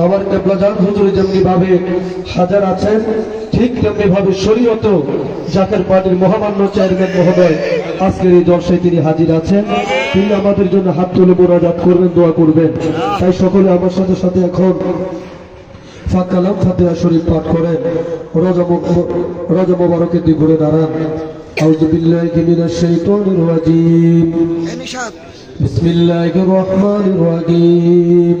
আমার কেবলাজান হুজুর যেমনি ভাবে হাজার আছেন ঠিক তেমনি ভাবে শরীয়ত জাকের পার্টির মহামান্য চেয়ারম্যান মহোদয় আজকের এই জলসায় তিনি হাজির আছেন তিনি আমাদের জন্য হাত তুলে মোনাজাত করবেন দোয়া করবেন তাই সকলে আমার সাথে সাথে এখন ফাঁকালাম ফাতেহা শরীফ পাঠ করেন রজা মু- রজা মোবারকের দিকে ঘুরে দাঁড়ান আউযু বিল্লাহি মিনাশ শাইতানির রাজিম بسم الله الرحمن الرحيم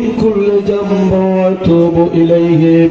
كل ذنب وأتوب إليه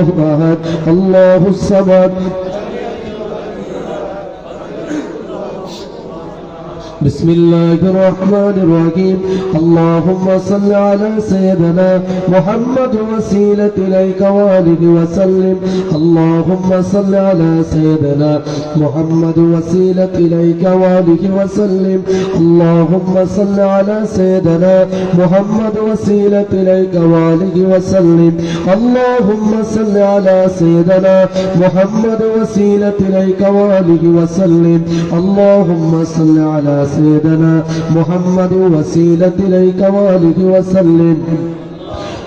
الله أحد الله الصمد. بسم الله الرحمن الرحيم. اللهم صل على سيدنا محمد وسيلة إليك والد وسلم. اللهم صل على سيدنا محمد وسيلة إليك والد وسلم. اللهم صل على سيدنا محمد وسيلة إليك والد وسلم. اللهم صل على سيدنا محمد وسيلة إليك والد وسلم. اللهم صل على سيدنا محمد وسيلة إليك والد وسلم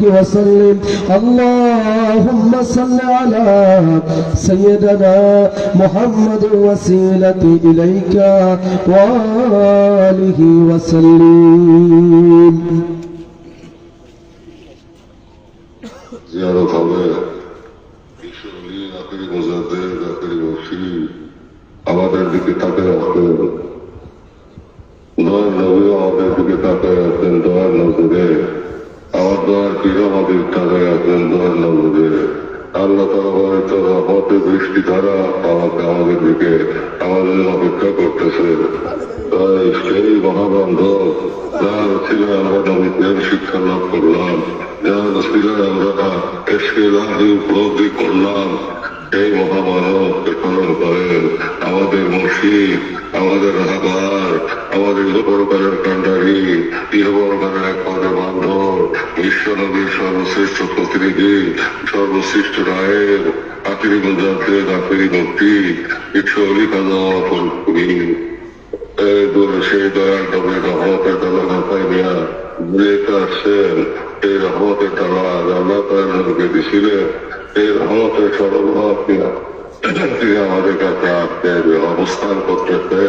وسلم اللهم صل على سيدنا محمد وسيلة إليك وآله وسلم জিয়ারত হবে ঈশ্বরী আখেরি মোজাদ্দের আখেরি মুফি আমাদের দিকে তাকে রাখতেন দয়ার নবী আমাদের দিকে তাকায় আছেন দয়ার নজরে আমার দয়ার আমাদের তাকায় আছেন, দয়ার নজরে আল্লাহ বলে রহমতে বৃষ্টি ধারা আমাকে, আমাদের দিকে, আমাদের অপেক্ষা করতেছে। তাই সেই মহাবান্ধব যার ছিল আমরা নবীদের শিক্ষা লাভ করলাম, যার ছিল আমরা এসকে রাহি উপলব্ধি করলাম এই মহামানবকে স্মরণ করেন আমাদের মুর্শিদ আমাদের রাহাবার আমাদের বড়কারের কান্ডারি ইহবরকারের একমাত্র বান্ধব বিশ্ব নবীর সর্বশ্রেষ্ঠ প্রতিনিধি, সর্বশ্রেষ্ঠ রায়ের আখিরি মুজাদ্দের মুক্তি বিশ্ব অলি কাজা করি এই সেই নবী রহমতের মাথায় আসছেন এই রহমতের তার দিছিলেন, এই রহমতের তিনি আমাদের কাছে যে অবস্থান করতেছে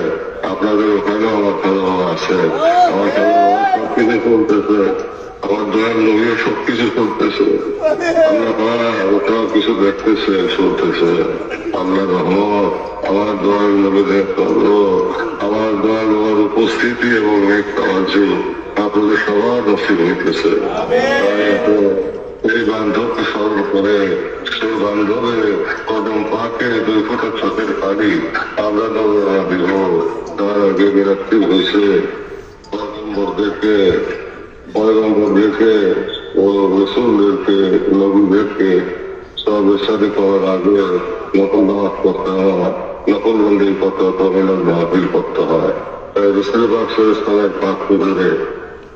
আপনাদের ওখানে আমার খেলা আছে আমার খেলা সবকিছু চলতেছে আমার দয়াল নবীও সবকিছু চলতেছে ওটাও কিছু দেখতেছে চলতেছে আল্লাহ রহমত আমার নবীদের কর্ম আমার দয়াল নবীর উপস্থিতি এবং এক কার্য আপনাদের সবার নসিব হইতেছে তাই এই বান্ধবকে স্মরণ করে সেই বান্ধবের কদম পাকে দুই ফোটা চোখের পানি। আমরা দিব তার আগে বিরক্তি হয়েছে পয়গম্বরদেরকে পয়গম্বরদেরকে ও রসুলদেরকে, নবীদেরকে সব সাথে করার আগে নকল নামাজ করতে হয়, নকল মন্দির করতে হতো মিলন মাহফিল করতে হয়। রসুল পাক সরেস্তানের পাক পুজোরে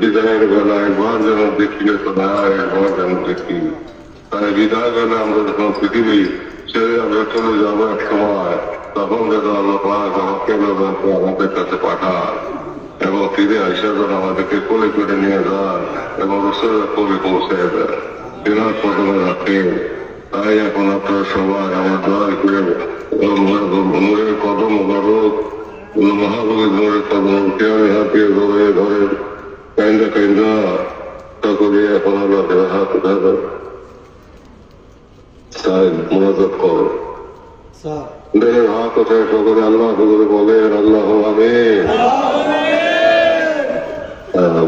বিদায়ের একবার যেন দেখি না না একবার যেন দেখি তাই বিদায় বেলা আমরা যখন পৃথিবী ছেড়ে আমরা চলে যাব এক সময় তখন যেন আল্লাহ পাক আমাকে আমাদের কাছে পাঠান এবং ফিরে যেন আমাদেরকে কোলে করে নিয়ে যান এবং রসুলের কোলে পৌঁছে দেন তিনার প্রথমে রাখেন তাই এখন আপনারা সবাই আমার দয়া করে কদম মহাবলীর নূরের কদম কেয়ারে হাতিয়ে ধরে ধরে কাইন্দা কাইন্দা করে এখন আল্লাহ হাত তাই মনোযোগ করো দেহের হাত ওঠায় সকলে আল্লাহ করে বলেন আল্লাহ আমি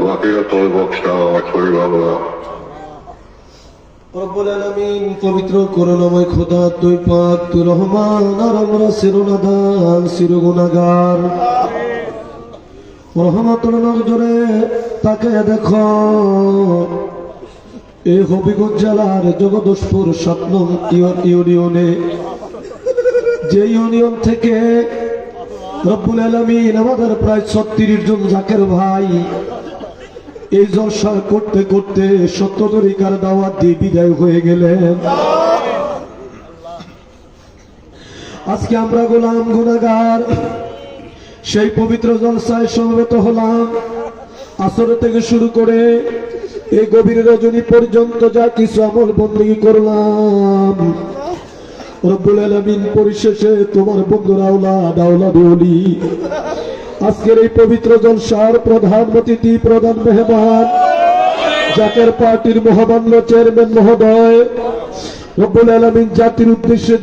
বাকিরা তুমি বক্সা করি বাবা পবিত্র খোদা, তুই রহমান, আর আমরা তাকে দেখো। এই হবিগঞ্জ জেলার জগদোষপুর সাত নং ইউনিয়নে, যে ইউনিয়ন থেকে রব্বুল আলমিন আমাদের প্রায় ছত্রিশ জন জাকের ভাই এই জলসা করতে করতে সত্য তরিকার দাওয়াত দিয়ে বিদায় হয়ে গেলেন। আজকে আমরা গোলাম গুনাগার সেই পবিত্র জলসায় সমবেত হলাম। আসর থেকে শুরু করে এই গভীর রজনী পর্যন্ত যা কিছু আমল বন্দী করলাম। রব্বুল আলামিন পরিশেষে তোমার বন্ধুরা আওলা দাওলা দেওলি আজকের এই পবিত্র জলসার প্রধান অতিথি, প্রধান মেহমান, জাকের পার্টির মহামান্য চেয়ারম্যান মহোদয়, রব্বুল আলমিন জাতির উদ্দেশ্যে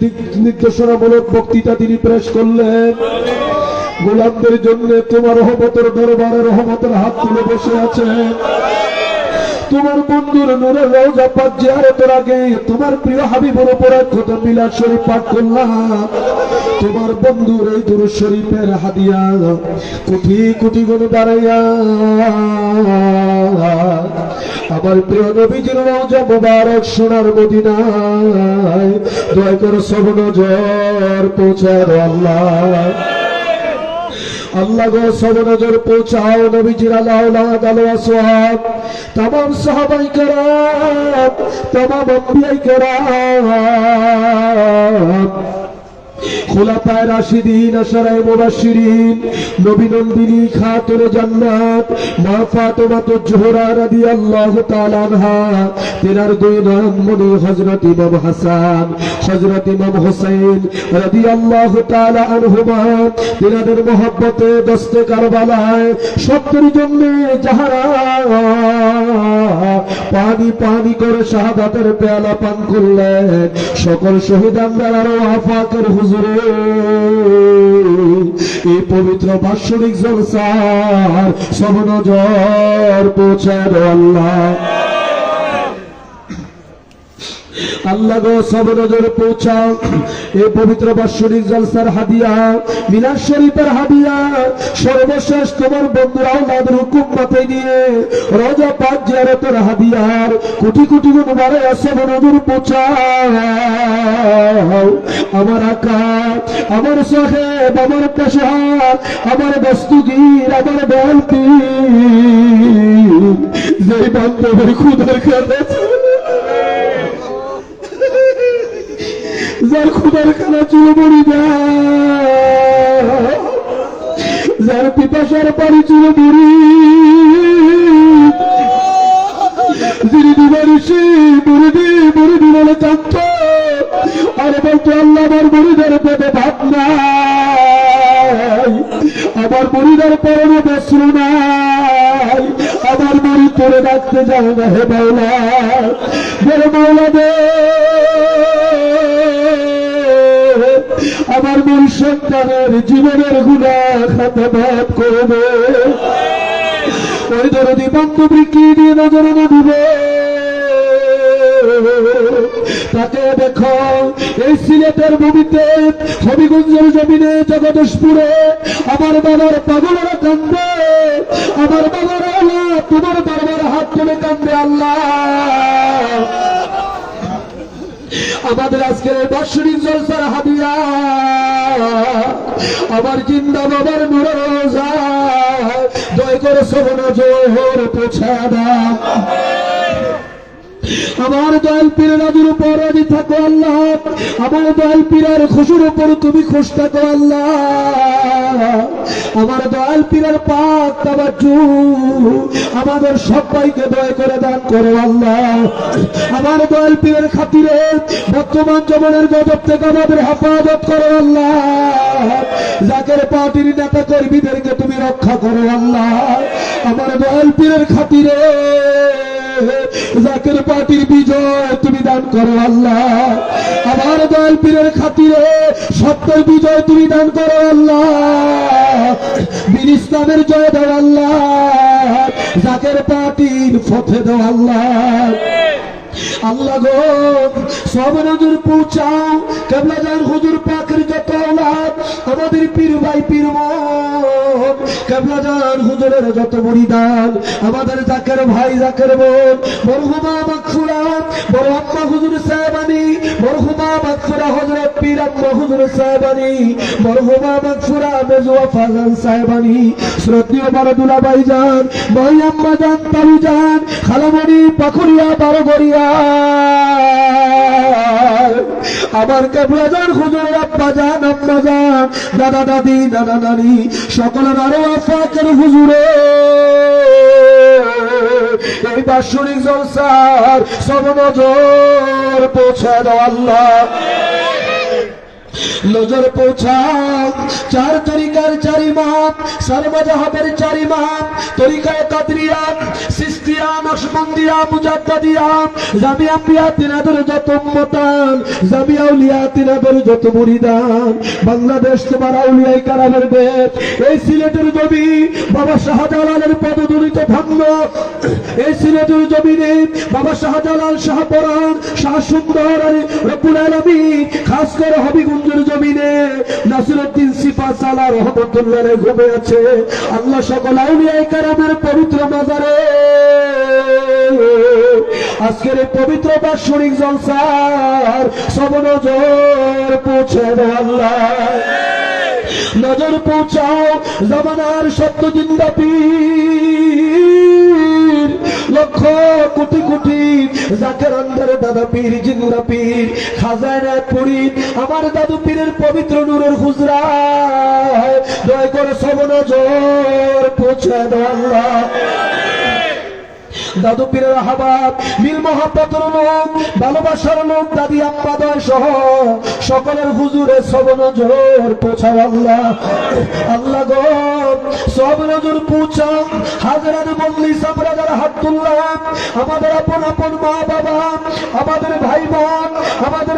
নির্দেশনামূলক বক্তৃতা তিনি প্রেস করলেন। গোলামদের জন্য তোমার রহমতের দরবারে রহমতের হাত তুলে বসে আছেন। তোমার বন্ধুর নূরের রওজা পাক জিয়ারতের আগে তোমার প্রিয় হাবিবের উপর খোদ মিলাদ শরীফ পাঠ করলাম। তোমার বন্ধুর এই দুরুদ শরীফের হাদিয়া কোটি কোটি গুণ দাঁড়াইয়া আমার প্রিয় নবীজির রওজা মুবারক সোনার মদিনায় দয়া করে সব নজর পৌঁছায় আল্লাহ। আল্লাহ গো সব নজর পৌঁছাও, নবীজির আল্লাহ দালোয়া সোহাব তাম সাহাবাই করাম তাম অম্বিয়াই করাম। খোলাফায় রাশিদিন, আশারায় মুবাশশিরিন, নবী নন্দিনী খাতুন জান্নাত, মা তো জোহরা রাদিয়াল্লাহু তাআলা আনহা দুই নয়নমণি হযরত ইমাম হাসান, হযরত ইমাম হোসেন রাদিয়াল্লাহু তাআলা আনহুমা মহব্বতে দস্তে কারবালায় সত্যের জন্য যাহারা পানি পানি করে শাহাদাতের পেয়ালা পান করলেন, সকল শহীদানদের আরও আফাকের হুজুরে এই পবিত্র বাৎসরিক জলসার সব নজর পৌঁছায় আল্লাহ। আল্লাহ গো, সব নজরে পৌঁছাও। এই পবিত্র বাৎসরিক জলসার হাদিয়া মিলাদ শরীফের হাদিয়া, সর্বশেষ তোমার বন্ধুরা আল্লাহর হুকুম মাপে নিয়ে রোজা পাক জিয়ারতের হাদিয়ার কোটি কোটি গুণ বারে সব নজর পৌঁছাও। আমার আকা, আমার সাহেব, আমার পেশার আমার দস্তুগীর আমার বলতি যে বান্ধবের খুদার কাছে যার খুদার খানা চুলো মরি যার পিপাসার পানি চুলো মরি যিনি বলতো, আল্লাহ আমার ভাত নাই। আমার তোরে রাখতে যাও না হে মাওলা। বলে মাওলা দে মূল সন্তানের জীবনের গুণা খাতা মাফ করবে ওই দরদি বান্ধবী কি দিয়ে নজরে দিবে তাকে দেখো, এই সিলেটের ভূমিতে হবিগঞ্জের জমিনে জগদীশপুরে আমার বাবার পাগলেরা কান্দে। আমার বাবার আল্লাহ, তোমার বাবার হাত তুলে কান্দে আল্লাহ। আমাদের আজকের বাৎসরিক জলসার হাদিয়া আমার জিন্দা বাবার নুরে জয় করে সোনা জোহর পোছা দাও। আমার দয়াল পীরের রাজুর উপর রাজি থাকো আল্লাহ। আমার দয়াল পীরের খুশুর উপর তুমি খুশ থাকো আল্লাহ। আমার দয়াল পীরের পাক তাবাজ্জু আমাদের সবাইকে দয়া করে দান করো আল্লাহ। আমার দয়াল পীরের খাতিরে বর্তমান জমানের গজব থেকে আমাদের হেফাজত করো আল্লাহ। জাকের পার্টির নেতা কর্মীদেরকে তুমি রক্ষা করো আল্লাহ। আমার দয়াল পীরের খাতিরে জাকের পার্টির বিজয় তুমি দান করো আল্লাহ। আমার দল পীরের খাতিরে সত্যের বিজয় তুমি দান করো আল্লাহ। বীর জয় দাও আল্লাহ। জাকের পার্টির ফথে দাও আল্লাহ। আল্লাহ গো সব নজর পৌঁছাও হুজুর পাকের যত আমাদের পীর ভাই পীর মন কেবলা যান হুজুরের যত মরিদান আমাদের জাকের ভাই জাকের বোন মাকফুরা, বড় আম্মা হুজুর সাহেবানি হজরত পীর আম্মা হুজুর সাহেবানি মেজুয়া ফাজান সাহেবানি যান, ভাই আম্মা যান, তালু যান, খালামণি বারোগড়িয়া আমার কেবলাজান হুজুর আব্বা যান, আম্মা যান। দাদা, দাদি দাদা দাদি সকলের আরও আফাকের হুজুরে। এই বাৎসরিক জলসার সব নজর পৌঁছে দাও আল্লাহ। নজর পৌঁছাও চার তরিকার চারি মাপ সর্বজাহাবের চারি মাপ। তরিকায় কাদরিয়া, সিস্তিয়া নকশবন্দিয়া মুজাদ্দাদিয়া। জামিয়া পিয়া তিনাদের যত উম্মতান, জামিয়া উলিয়া তিনাদের যত মুরিদান। বাংলাদেশ তোমার আউলিয়াই কারামের দেশ। এই সিলেটের জমি বাবা শাহজালালের পদদলিত ধন্য এই সিলেটের জমিনে বাবা শাহজালাল শাহপরান শাহ সুন্দর আর রব্বুল আলামিন, খাস করে হবিগঞ্জের জমিনে নাসিরউদ্দিন সিফা সালা রহমতুল্লাহ ঘুমে আছে। আল্লাহ সকল কারামের পবিত্র মাজারে। আজকের পবিত্র বাৎসরিক জলসার সব নজর পৌঁছে আল্লাহ। নজর পৌঁছাও, জমানার সত্য জিন্দা পীর লক্ষ কোটি কোটি যাকে অন্ধারে দাদা পীর জিন্দা পীর খাজানায় পড়ি আমার দাদু পীরের পবিত্র নূরের হুজরা দয় করে সবনজর পৌঁছে দাও আল্লাহ। দাদু পীরের আহ্বাব মিল মহাপতর লোক ভালোবাসার লোক দাদি আপাদয় সহ সকলের হুজুরে সব নজর পোছাও আল্লাহ। আল্লাহ গো, সব নজর পৌঁছাও। হাজার বললি সাবরাজার হাত তুললাম। আমাদের আপন আপন মা বাবা আমাদের ভাই বোন আমাদের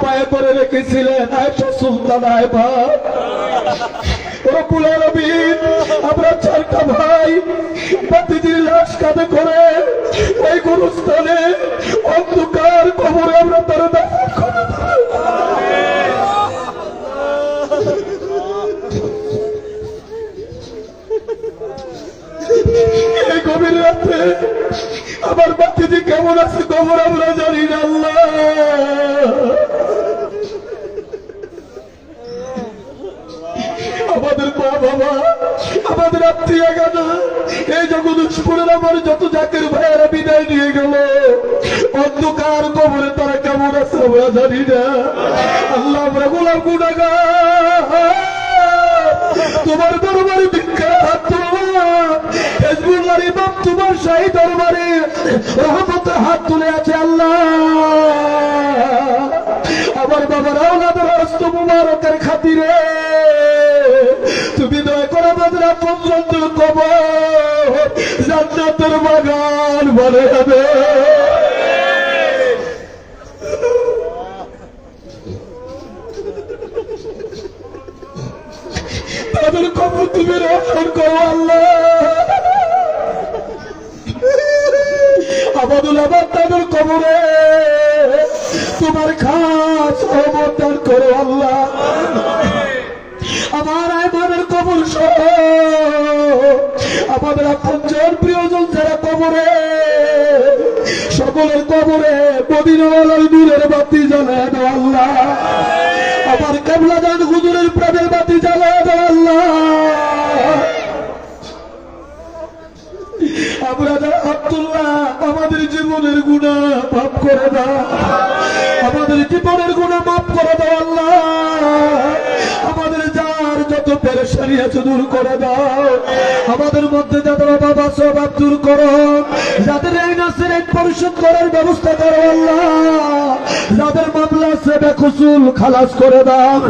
পায়ে করে রেখেছিলেন আয়সা সুলতান আয়বা। আমরা ভাই লাশ করে এই গুরুস্থানে অন্ধকার কবরে আমরা তারা দাফন আল্লাহ আমরা গোলাম গুণাগা তোমার দরবারে ভিক্ষা হাত ইমাম তোমার শাহী দরবারে রহমতে হাত তুলে আছে আল্লাহ। আমার বাবার আওলাদের হস্ত মুবারকের খাতিরে তুমি দয়া করে আমাদের আপন কবর জান্নাতের বাগান বলে হবে তাদের কবর তুমি রক্ষণ করো আল্লাহ। আবাদুল আবাদ তাদের কবরে। তোমার খাস অবদান করো আল্লাহ। আমার আমাদের কবর সহ। আমাদের প্রিয়জন যারা কবরে, সকলের কবরে মদিনাওয়ালার নূরের বাতি জ্বালায় আল্লাহ। আমার কেবলা জান হুজুরের প্রেমের বাতি জ্বালায় দাও আমরা যারা আব্দুল্লাহ আমাদের জীবনের গুণা মাফ করে দাও। আমাদের জীবনের গুণা মাফ করে দাও আল্লাহ। আমাদের দূর করে দাও। আমাদের মধ্যে যাদের অভাব আছে, অভাব দূর করো। যাদের এই নাচের এক করার ব্যবস্থা করো আল্লাহ। যাদের মামলা আছে খালাস করে দাও।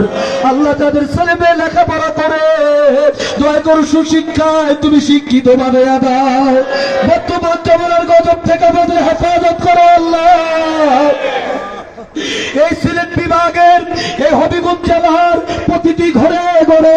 আল্লাহ যাদের ছেলে মেয়ে লেখাপড়া করে, দয়া করো সুশিক্ষায় তুমি শিক্ষিত বানিয়ে দাও। বর্তমান জমানার গজব থেকে আমাদের হেফাজত করো আল্লাহ। এই সিলেট বিভাগের, এই হবিগঞ্জ জেলার প্রতিটি ঘরে ঘরে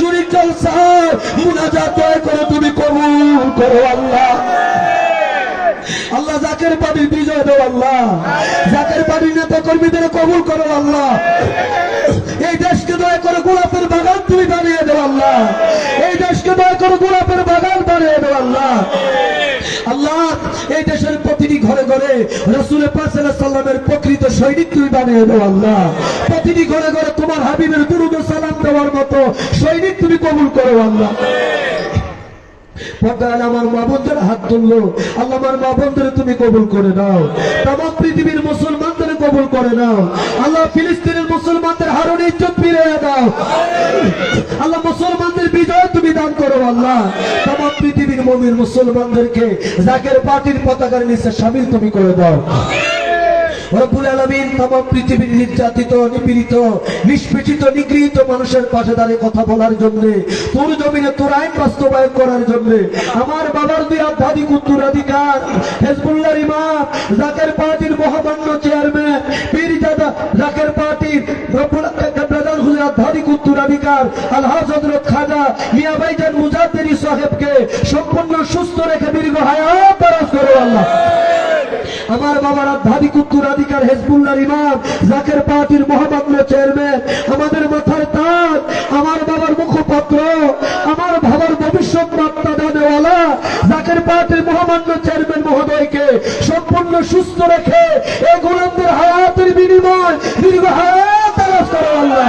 বাৎসরিক জলসার মুনাজাত করে তুমি কবুল করো আল্লাহ। আল্লাহ জাকের পাবি বিজয় দেব আল্লাহ। জাকের পাবি নেতা কর্মীদের কবুল করো আল্লাহ। এই দেশকে দয়া করে গোলাপের বাগান তুমি বানিয়ে দেব আল্লাহ। এই দেশকে দয়া করে গোলাপের বাগান বানিয়ে দেব আল্লাহ। ঘরে ঘরে রসুল সাল্লামের প্রকৃত সৈনিক তুই বানিয়ে দেও আল্লাহ। প্রতিটি ঘরে ঘরে তোমার হাবিবের দুরুদ সালাম দেওয়ার মতো সৈনিক তুমি কবুল করো আল্লাহ। আমার মা বোনদের হাত তুললো। আল্লাহ আমার মা বোনদের তুমি কবুল করে দাও তাম পৃথিবীর মুসলমানদের কবুল করে নাও। আল্লাহ ফিলিস্তিনের মুসলমানদের হারুন ইজ্জত ফিরে দাও। আল্লাহ মুসলমানদের বিজয় তুমি দান করো, আল্লাহ। তাম পৃথিবীর মমির মুসলমানদেরকে জাকের পার্টির পতাকার নিচে সামিল তুমি করে দাও। রব্বুল আলামিন তাম পৃথিবীর নির্যাতিত, নিপীড়িত, নিষ্পেষিত, নিগৃহীত মানুষের পাশে দাঁড়িয়ে কথা বলার জন্য তোর জমিনে তোর আইন বাস্তবায়ন করার জন্য, আমার বাবার দুই আধ্যাত্মিক উত্তরাধিকার হেজবুল্লাহর ইমাম জাকের পার্টির মহামান্য চেয়ারম্যান পীর দাদা জাকের পার্টির রব্বুল প্রধান হুজুর আধ্যাত্মিক উত্তরাধিকার আলহাজ হযরত খাজা মিয়া ভাইজান সাহেবকে সম্পূর্ণ সুস্থ রেখে দীর্ঘ হায়াত দারাজ করো আল্লাহ। আমার বাবার আধ্যাত্মিক উত্তরাধিকার হেজবুল্লাহ ইমাম জাকের পার্টির মহামান্য চেয়ারম্যান, আমাদের মাথার তাজ আমার বাবার মুখপাত্র, আমার বাবার ভবিষ্যৎ বার্তা দানেওয়ালা জাকের পার্টির মহামান্য চেয়ারম্যান মহোদয়কে সম্পূর্ণ সুস্থ রেখে এই গোলামদের হায়াতের বিনিময় দীর্ঘ হায়াত তালাশ করো আল্লাহ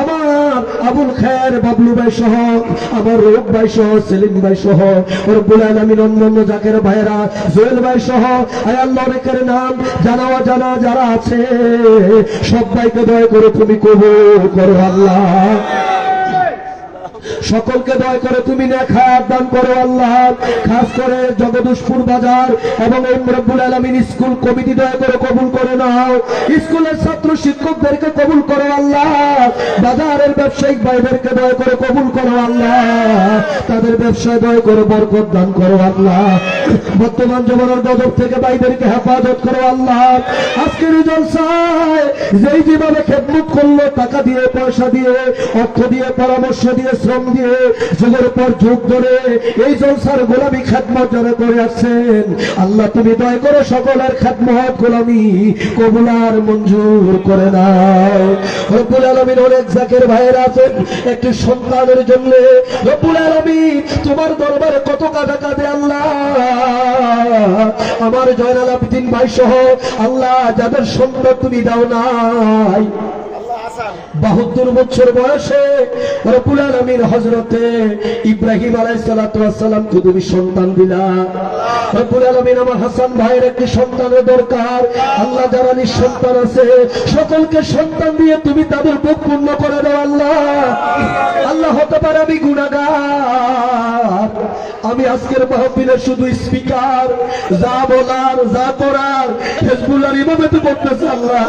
আমার আবুল খের বাবলু ভাই সহ, আমার রোগ ভাই সহ, সেলিম ভাই সহ অন্যান্য জাকের ভাইরা জোয়েল ভাই সহ নাম জানা জানা যারা আছে সবাইকে দয়া করে তুমি কবুল করো আল্লাহ। সকলকে দয়া করে তুমি নেখায়াত দান করো আল্লাহ। খাস করে জগদুশপুর বাজার এবং রব্বুল আলমিন স্কুল কমিটি দয়া করে কবুল করে নাও। স্কুলের ছাত্র শিক্ষকদেরকে কবুল করো আল্লাহ। বাজারের ব্যবসায়িক ভাইদেরকে দয়া করে কবুল করো আল্লাহ। তাদের ব্যবসায় দয়া করে বরকত দান করো আল্লাহ। বর্তমান জমানার গজব থেকে ভাইদেরকে হেফাজত করো আল্লাহ। আজকের জলসায় যেই যেভাবে খেদমত করল, টাকা দিয়ে, পয়সা দিয়ে, অর্থ দিয়ে, পরামর্শ দিয়ে, শ্রম দিয়ে যুগের পর যুগ ধরে এই জলসার গোলামি খেদমত যারা করে আসছেন। আল্লাহ, তুমি দয়া করে সকলের খেদমত গোলামি কবুলার মঞ্জুর করে নাও। রব্বুল আলমীর অনেক জাকের ভাইয়ের আছেন, একটি সন্তানের জন্য। রব্বুল আলমী তোমার দরবারে কত কাটা কাঁদে আল্লাহ। আমার জয়নাল আবিদিন ভাই সহ আল্লাহ, যাদের সন্তান তুমি দাও নাই। বাহাত্তর বছর বয়সে রকুল আলমীর হজরতে ইব্রাহিম আলাইসালামকে তুমি সন্তান দিলা? রকুল আলমিন আমার হাসান ভাইয়ের একটি সন্তানের দরকার। আল্লাহ যারা নিঃসন্তান আছে, সকলকে সন্তান দিয়ে তুমি তাদের বুক পূর্ণ করে দাও আল্লাহ। আল্লাহ হতে পারে আমি গুণাগার আমি আজকের মাহফিলের শুধু স্পিকার, যা বলার, যা করার হেজবুল্লার ইমামে তো করতেছে আল্লাহ।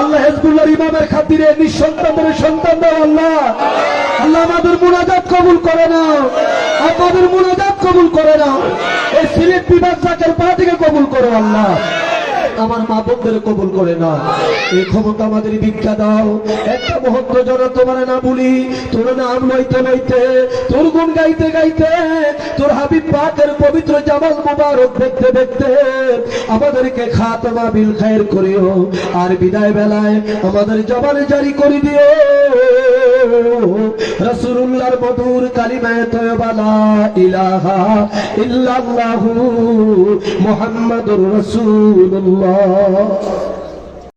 আল্লাহ হেজবুল্লার ইমামের খাতিরে নিঃসন্তানের সন্তান দাও আল্লাহ। আল্লাহ আমাদের মুনাজাত কবুল করে নাও। আমাদের মুনাজাত কবুল করে না এই সিলেট বিভাগ জাকের থেকে কবুল করো আল্লাহ। আমার মা বোনদের কবুল করে না। এই ক্ষমতা আমাদের ভিক্ষা দাও। একটা মুহূর্ত যেন তোমার না বলি, তোর নাম লইতে লইতে, তোর গুণ গাইতে গাইতে, তোর হাবিব পাকের পবিত্র জামাল মুবারক দেখতে দেখতে আমাদেরকে খাতমা বিল খায়ের করিও। আর বিদায় বেলায় আমাদের জবানে জারি করে দিও। রসুল্লাহর মধুর কালিমায় তয়বালা ইলাহা ইল্লাল্লাহু মুহাম্মাদুর রাসূলুল্লাহ। আল্লাহ।